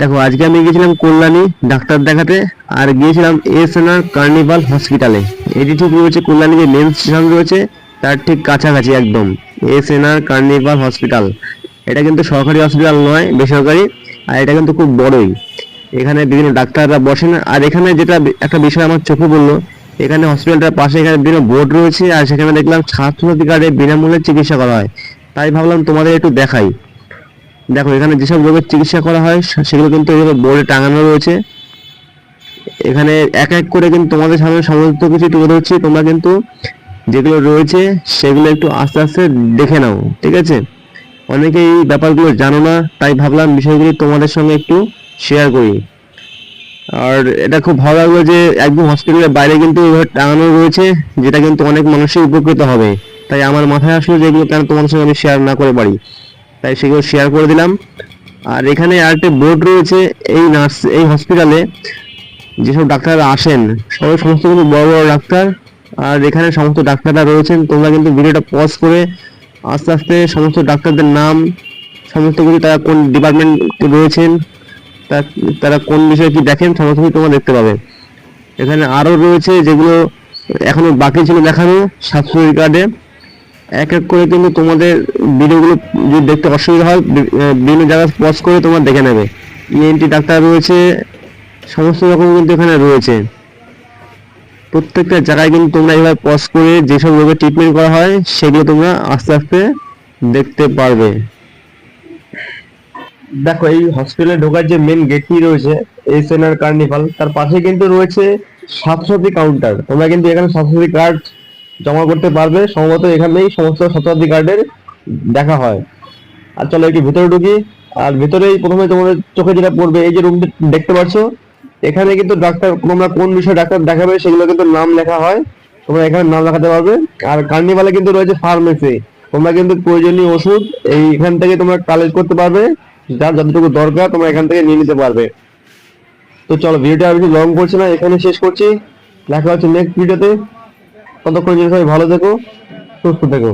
দেখো, আজকে আমি গিয়েছিলাম কল্যাণী ডাক্তার দেখাতে, আর গিয়েছিলাম এসএনআর এন কার্নিভাল হসপিটালে। এটি ঠিক রয়েছে কল্যাণী যে মেন স্টেশন রয়েছে, তার ঠিক কাছাকাছি একদম, এসএনআর এন কার্নিভাল হসপিটাল। এটা কিন্তু সরকারি হসপিটাল নয়, বেসরকারি, আর এটা কিন্তু খুব বড়ই। এখানে বিভিন্ন ডাক্তাররা বসেন, আর এখানে যেটা একটা বিষয় আমার চোখে বলল এখানে হসপিটালটার পাশে এখানে বিভিন্ন বোর্ড রয়েছে, আর সেখানে দেখলাম স্বাস্থ্যসাথী কার্ডে বিনামূল্যে চিকিৎসা করা হয়। তাই ভাবলাম তোমাদের একটু দেখাই। দেখো, এখানে যেসব রোগের চিকিৎসা করা হয় সেগুলো কিন্তু এইভাবে বোর্ডে টাঙানো রয়েছে। এখানে এক এক করে কিন্তু তোমাদের সামনে সমস্ত কিছু তুলে ধরছি। তোমরা কিন্তু যেগুলো রয়েছে, সেগুলো একটু আস্তে আস্তে দেখে নাও, ঠিক আছে? অনেকেই এই ব্যাপারগুলো জানো না, তাই ভাবলাম বিষয়গুলি তোমাদের সঙ্গে একটু শেয়ার করি। আর এটা খুব ভালো লাগল যে একদম হসপিটালের বাইরে কিন্তু টাঙানো রয়েছে, যেটা কিন্তু অনেক মানুষই উপকৃত হবে। তাই আমার মাথায় আসলো যে এগুলো কেন তোমাদের সঙ্গে আমি শেয়ার না করে পারি তাই সেগুলো শেয়ার করে দিলাম। আর এখানে আরেকটা বোর্ড রয়েছে এই নার্স এই হসপিটালে যেসব ডাক্তাররা আসেন, সবাই সমস্ত কিন্তু বড় বড় ডাক্তার। আর এখানে সমস্ত ডাক্তাররা রয়েছেন, তোমরা কিন্তু ভিডিওটা পজ করে আস্তে আস্তে সমস্ত ডাক্তারদের নাম, সমস্ত কিছু তারা কোন ডিপার্টমেন্ট রয়েছেন তারা কোন বিষয়ে কি দেখেন, সমস্ত কিছু তোমরা দেখতে পাবে। এখানে আরও রয়েছে যেগুলো এখনও বাকি ছিল দেখানো, স্বাস্থ্য কার্ডে এক এক করে কিন্তু তোমাদের ভিডিওগুলো যদি দেখতে অসুবিধা হয় বিভিন্ন জায়গায় পজ করে তোমরা দেখে নেবে। ইএনটি ডাক্তার রয়েছে, সমস্ত রকম কিন্তু এখানে রয়েছে। প্রত্যেকটা জায়গায় কিন্তু তোমরা এবার পজ করে যেসব রোগের ট্রিটমেন্ট করা হয়, সেগুলো তোমরা আস্তে আস্তে দেখতে পারবে। দেখো, এই হসপিটালে ঢোকার যে মেন গেটটি রয়েছে এস এন আর কার্নিভাল তার পাশে কিন্তু রয়েছে স্বাস্থ্যসাথী কাউন্টার তোমরা কিন্তু এখানে স্বাস্থ্যসাথী কার্ড জমা করতে পারবে। সম্ভবত এখানেই সমস্ত স্বাস্থ্যসাথী কার্ডের দেখা হয়। আর চলো একটু ভিতরে ঢুকি। আর ভিতরেই প্রথমে তোমাদের চোখে যেটা পড়বে, এই যে রুমটি দেখতে পাচ্ছ, এখানে কিন্তু ডাক্তার তোমরা কোন বিষয়ে ডাক্তার দেখাবে সেগুলো কিন্তু নাম লেখা হয়। তোমরা এখানে নাম লেখাতে পারবে। আর কার্নিভালে কিন্তু রয়েছে ফার্মেসি তোমরা কিন্তু প্রয়োজনীয় ওষুধ এইখান থেকে তোমরা কালেক্ট করতে পারবে। যার যতটুকু দরকার তোমরা এখান থেকে নিয়ে নিতে পারবে। তো চলো ভিডিওটা বেশি লং করছি না, এখানে শেষ করছি। দেখা হচ্ছে নেক্সট ভিডিওতে ততক্ষণ ভালো থেকো সুস্থ থেকো।